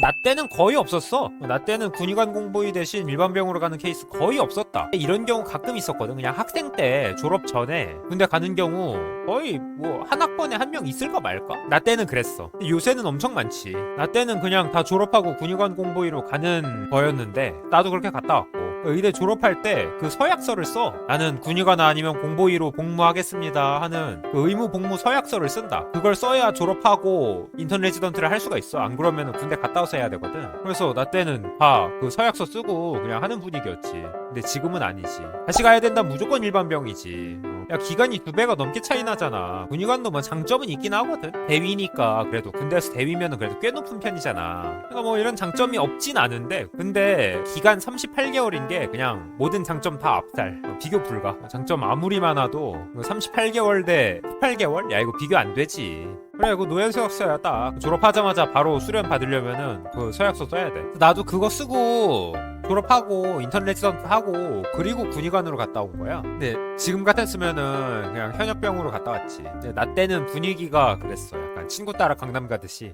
나 때는 거의 없었어. 나 때는 군의관 공부의 대신 일반병으로 가는 케이스 거의 없었다. 이런 경우 가끔 있었거든. 그냥 학생 때 졸업 전에 군대 가는 경우 거의 뭐 한 학번에 한 명 있을까 말까? 나 때는 그랬어. 요새는 엄청 많지. 나 때는 그냥 다 졸업하고 군의관 공부의로 가는 거였는데 나도 그렇게 갔다 왔고. 의대 졸업할 때 그 서약서를 써. 나는 군의관 아니면 공보위로 복무하겠습니다 하는 그 의무 복무 서약서를 쓴다. 그걸 써야 졸업하고 인턴 레지던트를 할 수가 있어. 안 그러면 군대 갔다 와서 해야 되거든. 그래서 나 때는 다 그 서약서 쓰고 그냥 하는 분위기였지. 근데 지금은 아니지. 다시 가야 된다 무조건 일반병이지. 어. 야 기간이 두 배가 넘게 차이 나잖아. 군의관도 뭐 장점은 있긴 하거든. 대위니까 그래도 군대에서 대위면은 그래도 꽤 높은 편이잖아. 그러니까 뭐 이런 장점이 없진 않은데 근데 기간 38개월인 게 그냥 모든 장점 다 앞살. 어, 비교 불가. 장점 아무리 많아도 38개월 대 18개월? 야 이거 비교 안 되지. 그래 이거 노예 서약서야 딱 졸업하자마자 바로 수련 받으려면은 그 서약서 써야 돼 나도 그거 쓰고 졸업하고 인턴 레지던트 하고 그리고 군의관으로 갔다 온 거야. 근데 지금 같았으면은 그냥 현역병으로 갔다 왔지. 근데 나 때는 분위기가 그랬어. 약간 친구 따라 강남 가듯이